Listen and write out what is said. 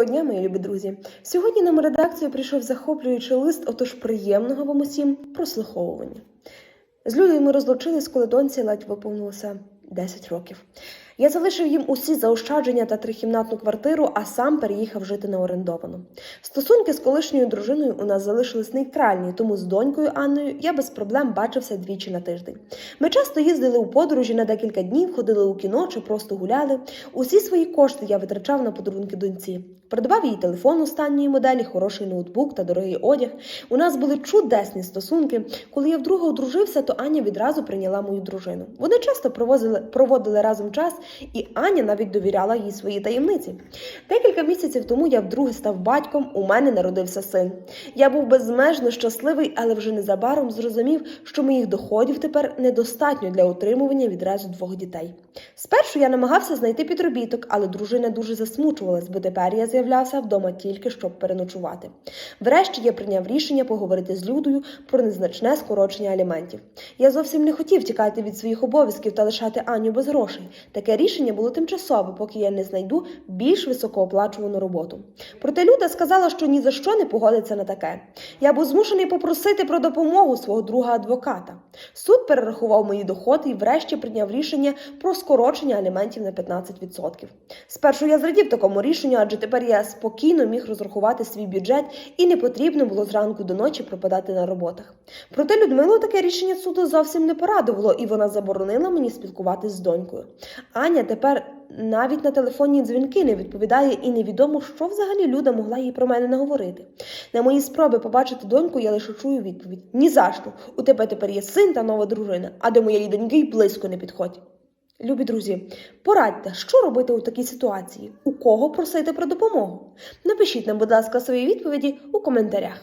Доброго дня, мої любі друзі. Сьогодні нам редакцію прийшов захоплюючий лист, отож приємного вам усім прослуховування. З Людою ми розлучились, коли доньці ледь виповнилося 10 років. Я залишив їм усі заощадження та трикімнатну квартиру, а сам переїхав жити на орендовану. Стосунки з колишньою дружиною у нас залишились нейтральні, тому з донькою Анною я без проблем бачився двічі на тиждень. Ми часто їздили у подорожі на декілька днів, ходили у кіно чи просто гуляли. Усі свої кошти я витрачав на подарунки доньці. Придбав їй телефон останньої моделі, хороший ноутбук та дорогий одяг. У нас були чудесні стосунки. Коли я вдруге одружився, то Аня відразу прийняла мою дружину. Вони часто провозили, проводили разом час, і Аня навіть довіряла їй свої таємниці. Декілька місяців тому я вдруге став батьком, у мене народився син. Я був безмежно щасливий, але вже незабаром зрозумів, що моїх доходів тепер недостатньо для утримування відразу двох дітей. Спершу я намагався знайти підробіток, але дружина дуже засмучувалась, бо тепер я з'являвся вдома тільки щоб переночувати. Врешті я прийняв рішення поговорити з Людою про незначне скорочення аліментів. Я зовсім не хотів тікати від своїх обов'язків та лишати Аню без грошей. Таке рішення було тимчасове, поки я не знайду більш високооплачувану роботу. Проте Люда сказала, що ні за що не погодиться на таке. Я був змушений попросити про допомогу свого друга адвоката. Суд перерахував мої доходи і врешті прийняв рішення про скорочення аліментів на 15%. Спершу я зрадів такому рішенню, адже тепер я спокійно міг розрахувати свій бюджет і не потрібно було зранку до ночі пропадати на роботах. Проте Людмилу таке рішення суду зовсім не порадувало, і вона заборонила мені спілкуватися з донькою. Аня тепер навіть на телефонні дзвінки не відповідає, і невідомо, що взагалі Люда могла їй про мене наговорити. На мої спроби побачити доньку я лише чую відповідь: ні за що, у тебе тепер є син та нова дружина, а до моєї доньки й близько не підходь. Любі друзі, порадьте, що робити у такій ситуації, у кого просити про допомогу. Напишіть нам, будь ласка, свої відповіді у коментарях.